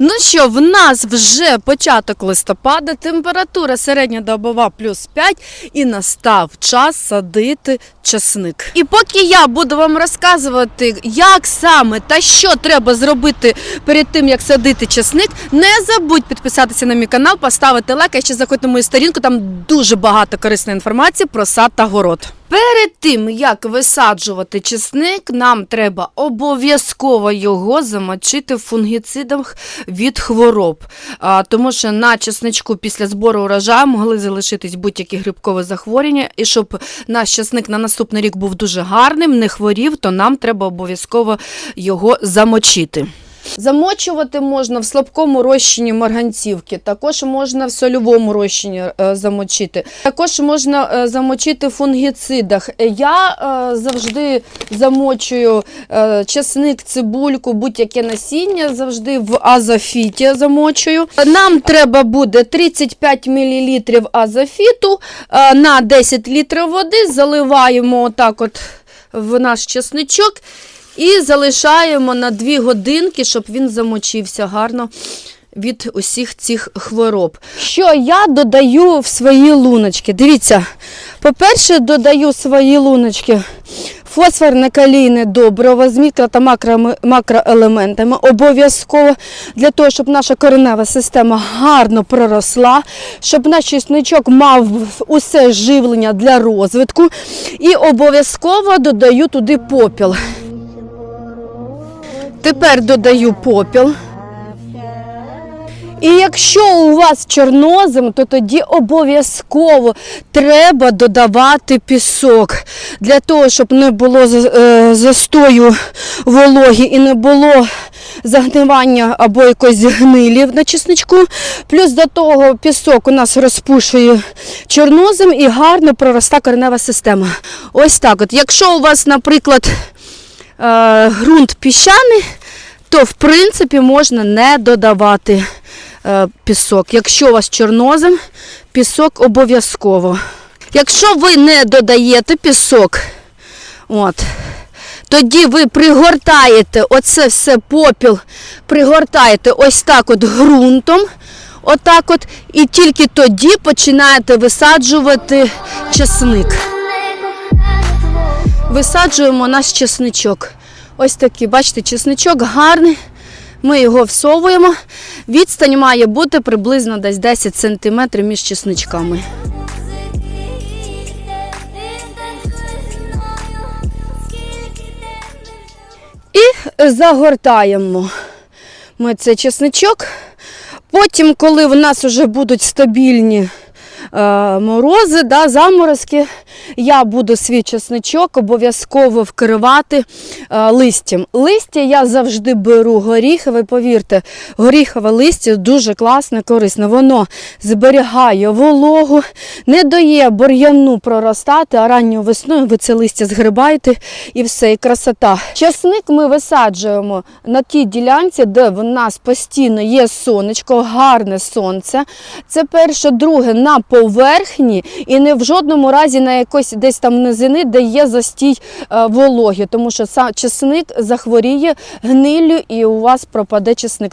Ну що, в нас вже початок листопада, температура середня добова плюс 5 і настав час садити часник. І поки я буду вам розказувати, як саме та що треба зробити перед тим, як садити часник, не забудь підписатися на мій канал, поставити лайк, а ще заходь на мою сторінку, там дуже багато корисної інформації про сад та город. Перед тим, як висаджувати чесник, нам треба обов'язково його замочити в фунгіцидах від хвороб. А, тому що на чесничку після збору урожаю могли залишитись будь-які грибкові захворювання. І щоб наш чесник на наступний рік був дуже гарним, не хворів, то нам треба обов'язково його замочити. Замочувати можна в слабкому розчині марганцівки, також можна в сольовому розчині е, замочити. Також можна е, замочити в фунгіцидах. Я е, завжди замочую чесник, цибульку, будь-яке насіння, завжди в азофіті замочую. Нам треба буде 35 мл азофіту на 10 літрів води. Заливаємо отак от в наш чесничок. І залишаємо на 2 годинки, щоб він замочився гарно від усіх цих хвороб. Що я додаю в свої луночки? Дивіться, по-перше, додаю свої луночки фосфорне калійне добриво з мікро та макроелементами. Обов'язково для того, щоб наша коренева система гарно проросла, щоб наш чесничок мав усе живлення для розвитку. І обов'язково додаю туди попіл. Тепер додаю попіл. І якщо у вас чорнозем, то тоді обов'язково треба додавати пісок для того, щоб не було е, застою вологі і не було загнивання або якоїсь гнилі на чесничку. Плюс до того пісок у нас розпушує чорнозем і гарно пророста коренева система. Ось так. От. Якщо у вас, наприклад, е, ґрунт піщаний, то в принципі можна не додавати е, пісок. Якщо у вас чорнозем, пісок обов'язково. Якщо ви не додаєте пісок, от, тоді ви пригортаєте оце все попіл, пригортаєте ось так от ґрунтом. Отак от, і тільки тоді починаєте висаджувати чесник. Висаджуємо наш чесничок. Ось такий, бачите, чесничок гарний. Ми його всовуємо. Відстань має бути приблизно десь 10 см між чесничками. І загортаємо ми цей чесничок. Потім, коли в нас вже будуть стабільні морози, да, заморозки, я буду свій чесничок обов'язково вкривати е, листям. Листя я завжди беру горіхове, повірте, горіхове листя дуже класне, корисне. Воно зберігає вологу, не дає бур'яну проростати, а ранньою весною ви це листя згрибаєте і все, і красота. Часник ми висаджуємо на тій ділянці, де в нас постійно є сонечко, гарне сонце. Це перше, друге на поверхні і не в жодному разі на якось десь там низини, де є застій е, вологи, тому що сам чесник захворіє гниллю і у вас пропаде чесник.